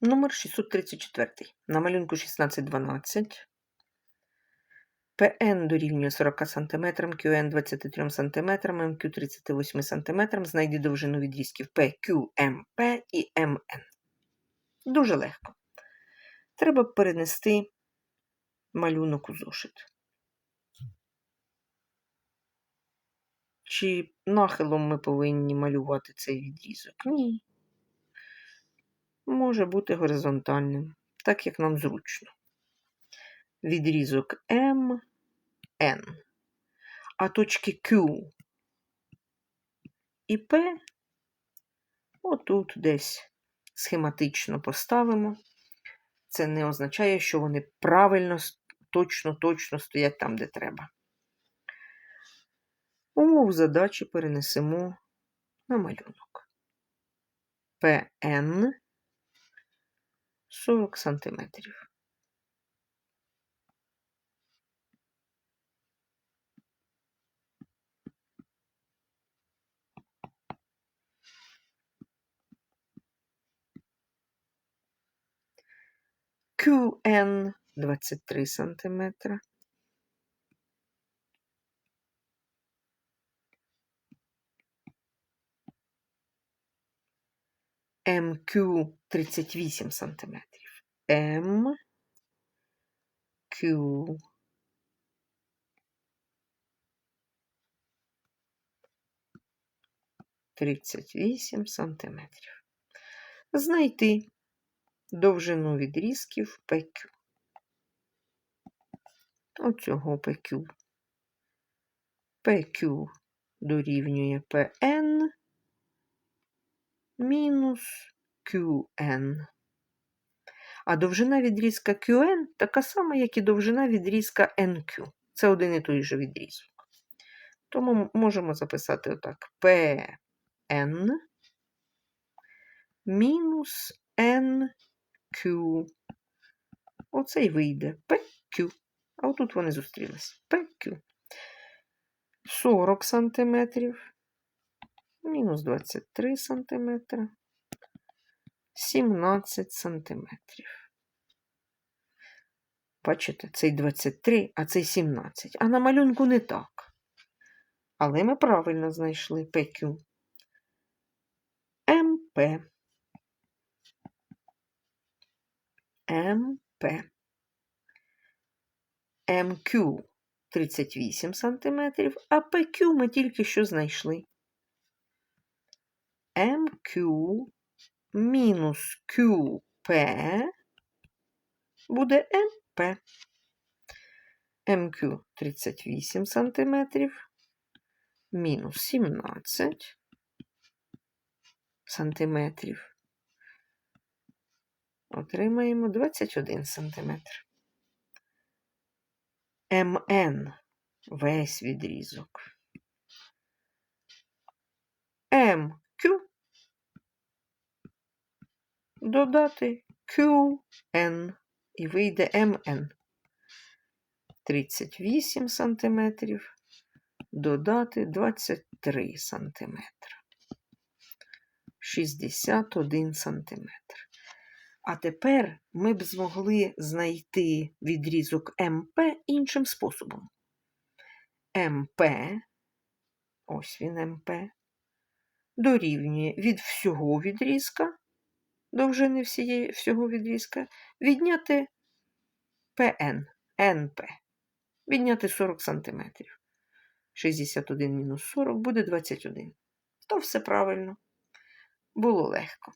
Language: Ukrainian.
Номер 634. На малюнку 1612. ПН дорівнює 40 см, QN 23 см, МQ 38 см. Знайди довжину відрізків MP і MN. Дуже легко. Треба перенести малюнок у зошит. Чи нахилом ми повинні малювати цей відрізок? Ні. Може бути горизонтальним, так як нам зручно. Відрізок М, N. А точки Q і P отут десь схематично поставимо. Це не означає, що вони правильно, точно-точно стоять там, де треба. Умову задачі перенесемо на малюнок. ПН 40 сантиметрів. QN 23 сантиметра. МQ 38 сантиметрів. МQ 38 сантиметрів. Знайти довжину відрізків PQ. Оцього PQ. PQ дорівнює PN мінус QN. А довжина відрізка QN така сама, як і довжина відрізка NQ. Це один і той же відрізок. Тому можемо записати отак: PN мінус NQ. Оце й вийде PQ. А отут вони зустрілися. PQ. 40 сантиметрів. Мінус 23 сантиметра. 17 сантиметрів. Бачите, цей 23, а цей 17. А на малюнку не так. Але ми правильно знайшли PQ. МП. МП. МQ 38 см, а PQ ми тільки що знайшли. MQ мінус QP буде МП. МQ 38 см мінус 17 сантиметрів. Отримаємо 21 сантиметр. МН весь відрізок. МQ додати QN і вийде МН. 38 сантиметрів, додати 23 сантиметри. 61 сантиметр. А тепер ми б змогли знайти відрізок МП іншим способом. МП, ось він МП, дорівнює від всього відрізка, довжини всієї, всього відрізка, відняти ПН, НП, відняти 40 см. 61 мінус 40 буде 21. То все правильно. Було легко.